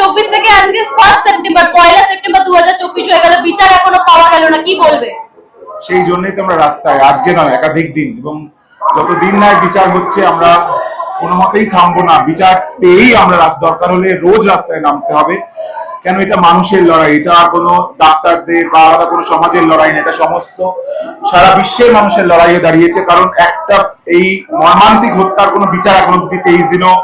চব্বিশ থেকে first September পয়লা September চব্বিশ হয়ে বিচার এখনও পাওয়া গেল না, কি বলবে? সেই জন্যই তো আমরা রাস্তায়, আজকে নয়, একাধিক দিন, এবং যত দিন নয় বিচার হচ্ছে, আমরা কোনো মতেই থামবো না। বিচার পেয়েই আমরা দরকার হলে রোজ রাস্তায় নামতে হবে। কেন এটা মানুষের লড়াই? এটা কোনো ডাক্তারদের বা আলাদা কোনো সমাজের লড়াই না, এটা সমস্ত সারা বিশ্বের মানুষের লড়াইয়ে দাঁড়িয়েছে, কারণ একটা এই মর্মান্তিক হত্যার কোনো বিচার এখন অব্দি তেইশ দিনও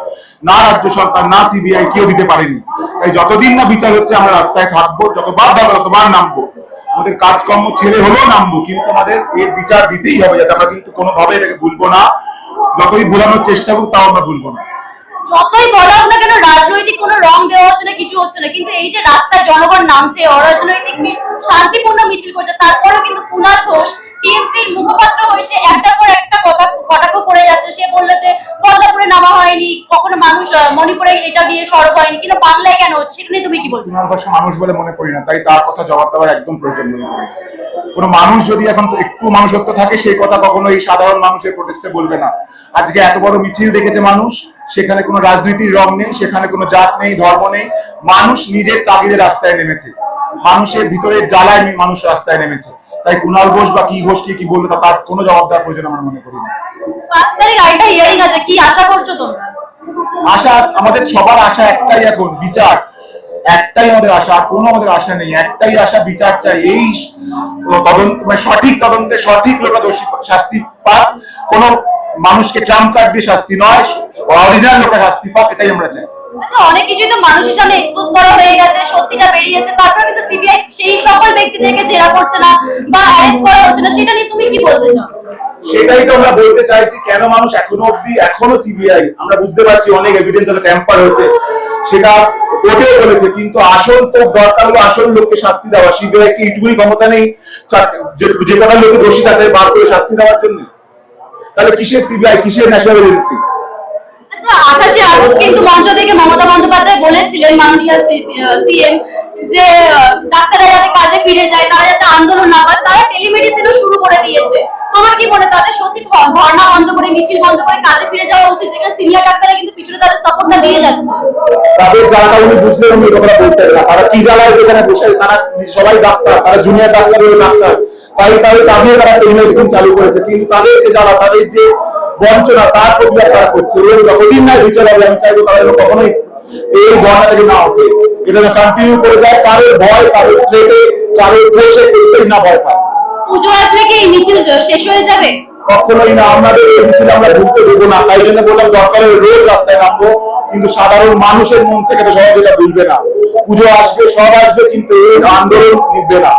না রাজ্য সরকার, না সিবিআই কেউ দিতে পারেনি। তাই যতদিন না বিচার হচ্ছে, আমরা রাস্তায় থাকব, যতবার দরকার ততবার নামবো। আমাদের কাজকর্ম ছেড়ে হলেও নামবো, কিন্তু আমাদের এর বিচার দিতেই হবে, যাতে আমরা কিন্তু কোনোভাবে এটাকে ভুলবো না। যতই ভুলানোর চেষ্টা করব তাও আমরা ভুলবো না। যতই বলা হোক না কেন, রাজনৈতিক কোনো রং দেওয়া হচ্ছে না কিছু হচ্ছে না। কিন্তু এই যে রাস্তায় জনগণ নামছে অরাজনৈতিক শান্তিপূর্ণ মিছিল করছে। তারপরেও কিন্তু কুণাল ঘোষ টিএমসির মুখপাত্র হয়ে সে একটার পর একটা কথা কটাক্ষ করে যাচ্ছে। সে বলল যে, বদলাপুরে নামা হয়নি, কখনো মানুষ মণিপুরে এটা নিয়ে সড়ক হয়নি। কিন্তু বাংলায় কেন? হচ্ছে সেটা নিয়ে তুমি কি বলবে? কুমার ঘোষ মানুষ বলে মনে করি না, তাই তার কথা জবাব দেওয়ার একদম প্রয়োজন করি কোনো মানুষ যদি এখন একটু মানুষত্ব থাকে, সেই কথা কখনো এই সাধারণ মানুষের প্রোটেস্টে বলবে না। আজকে এত বড় মিছিল দেখেছে মানুষ, সেখানে কোনো রাজনীতির রং নেই, সেখানে কোনো জাত নেই, ধর্ম নেই। মানুষ নিজের তাগিদে রাস্তায় নেমেছে। মানুষের ভিতরের জ্বালায় মানুষ রাস্তায় নেমেছে। তাই কুণাল ঘোষ বা কি ঘোষ কি কি বলবে তার কোনো জবাব দেওয়ার প্রয়োজন আমরা মনে করি না। পাঁচ তারিখ আরেকটা হিয়ারিং আছে কি আশা করছ তোমরা? আশা আমাদের সবার আশা একটাই এখন বিচার। একটাই আমাদের আশা আর কোনো আমাদের আশা নেই। একটাই আশা বিচার চাই। এই তদন্ত মানে সঠিক তদন্তে সঠিক লোক দোষী শাস্তি পাক। কোন মানুষকে ট্রাম্প কার্ড দিয়ে শাস্তি নয় অরিজিনাল লোকের শাস্তি পাক এটাই আমরা চাই। আচ্ছা অনেক কিছুই তো মানুষের সামনে এক্সপোজ করা হয়ে গেছে, সত্যিটা বেরিয়েছে, তারপরে কিন্তু সিবিআই সেই সকল ব্যক্তিদেরকে জেরা করছে না বা অ্যারেস্ট করা হচ্ছে না, সেটা নিয়ে তুমি কি বলতে চাও? সেটাই তো আমরা বলতে চাইছি, কেন মানুষ এখনও অব্দি এখনও সিবিআই আমরা বুঝতে পারছি অনেক এভিডেন্স ট্যাম্পার হয়েছে, সেটা বলেছে, কিন্তু আসল তো দরকার হলো আসল লোককে শাস্তি দেওয়া সিবিআই কি এইটুকুনি ক্ষমতা নেই? যে কটা লোকে দোষী তাদের বার করে শাস্তি দেওয়ার জন্য? তাহলে কিসের সিবিআই কিসের ন্যাশনাল এজেন্সি আঠাশে আগস্ট কিন্তু মঞ্চ থেকে মমতা বন্দ্যোপাধ্যায় বলেছিলেন মাননীয় সিএম যে ডাক্তাররা যাতে কাজে ফিরে যায়, তারা যাতে আন্দোলন না করে, তারা টেলিমেডিসিনও শুরু করে দিয়েছে। তোমার কি মনে তাদের সত্যি ধর্ণা বন্ধ করে, মিছিল বন্ধ করে কাজে ফিরে যাওয়া উচিত, যেখানে সিনিয়র ডাক্তাররা কিন্তু পিছনে তাদের সাপোর্টটা দিয়ে যাচ্ছে? তাদের জ্বালাটা উনি বুঝলেন উনি কথা বলতে না। তারা কি জ্বালায় যেখানে বসে, তারা সবাই ডাক্তার, তারা জুনিয়র ডাক্তার ডাক্তার। তাই তাদের তারা টেলিমেডিসিন চালু করেছে। কিন্তু তাদের যে জ্বালা তাদের যে বঞ্চনা তার প্রতিবাদ তারা করছে। এবং যতদিন না বিচার হবে আমি চাইব তারা কখনোই এই বর্ণা থেকে না ওঠে। এটা যেন কন্টিনিউ করে যায় কারোর ভয় কারোর থ্রেটে কারোর দোষে করতেই না ভয় পায়। পুজো আসলে কি মিছিল শেষ হয়ে যাবে? কখনোই না আমাদের এই মিছিল আমরা ঢুকতে দেবো না। তাই জন্য বললাম দরকারের রোজ রাস্তায় নামবো। কিন্তু সাধারণ মানুষের মন থেকে তো সহজে এটা বুঝবে না। পুজো আসবে সব আসবে কিন্তু এই আন্দোলন নিবে না।